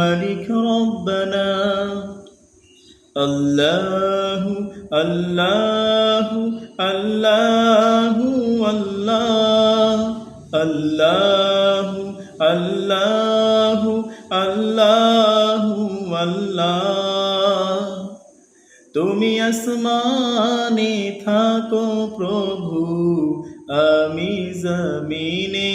الملك ربنا. الله الله الله الله الله الله الله الله তুমি আসমানে থাকো প্রভু আমি জমিনে।